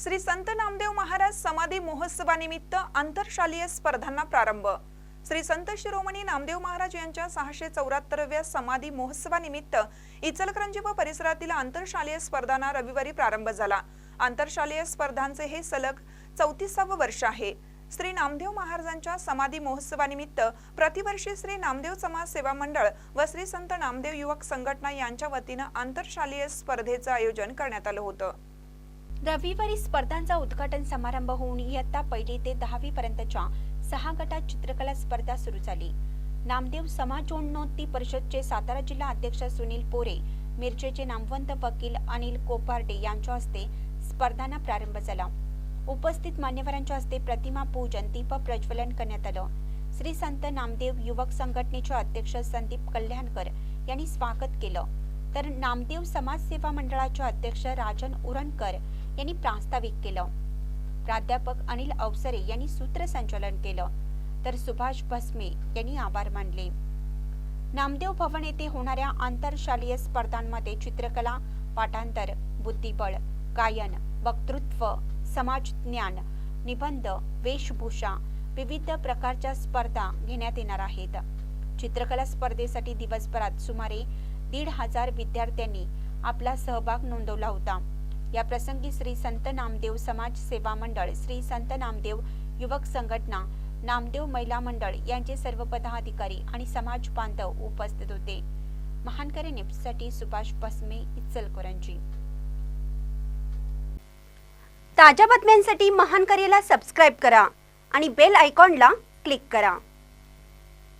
श्री संत नामदेव महाराज समाधी महोत्सवानिमित्त आंतरशालीय स्पर्धांना प्रारंभ. श्री संत शिरोमणी नामदेव महाराज यांच्या सहाशे चौऱ्याहत्तरव्या समाधी महोत्सवानिमित्त इचलकरंजी व परिसरातील आंतरशालीय स्पर्धांना रविवारी प्रारंभ झाला. आंतरशालीय स्पर्धांचे हे सलग चौतीसावं वर्ष आहे. श्री नामदेव महाराजांच्या समाधी महोत्सवानिमित्त प्रतिवर्षी श्री नामदेव समाज सेवा मंडळ व श्री संत नामदेव युवक संघटना यांच्या वतीनं आंतरशालीय स्पर्धेचं आयोजन करण्यात आलं होतं. रविवारी स्पर्धांचा उद्घाटन समारंभ होऊन इयत्ता पहिली ते दहावी पर्यंतच्या सहा गटात चित्रकला स्पर्धा सुरू झाली. नामदेव समाजोन्नती परिषदचे सातारा जिल्हा अध्यक्ष सुनील पोरे मिरजेचे नामवंत वकील अनिल कोपार्डे यांच्या हस्ते स्पर्धांना प्रारंभ झाला. उपस्थित मान्यवरांच्या हस्ते प्रतिमा पूजन दीप प्रज्वलन करण्यात आलं. श्री संत नामदेव युवक संघटनेचे अध्यक्ष संदीप कल्याणकर यांनी स्वागत केलं. तर नामदेव समाज सेवा मंडळाचे अध्यक्ष राजन उरणकर यांनी प्रास्ताविक केलं. प्राध्यापक अनिल अवसरे यांनी सूत्रसंचालन केलं. तर सुभाष भस्मे यांनी आभार मानले. नामदेव भवन येथे होणाऱ्या आंतरशालीय स्पर्धांमध्ये चित्रकला पाठांतर बुद्धिबळ गायन वक्तृत्व समाज ज्ञान निबंध वेशभूषा विविध प्रकारच्या स्पर्धा घेण्यात येणार आहेत. चित्रकला स्पर्धेसाठी दिवसभरात सुमारे दीड हजार विद्यार्थ्यांनी आपला सहभाग नोंदवला होता. या प्रसंगी श्री संत नामदेव समाज सेवा मंडळ श्री संत नामदेव युवक संघटना नामदेव महिला मंडळ यांचे सर्व पदाधिकारी आणि समाज बांधव उपस्थित होते. महानकरी न्यूजसाठी सुभाष बसमे इचलकरंजी. ताज्या बातम्यांसाठी महानकरेला सबस्क्राईब करा आणि बेल आयकॉनला क्लिक करा.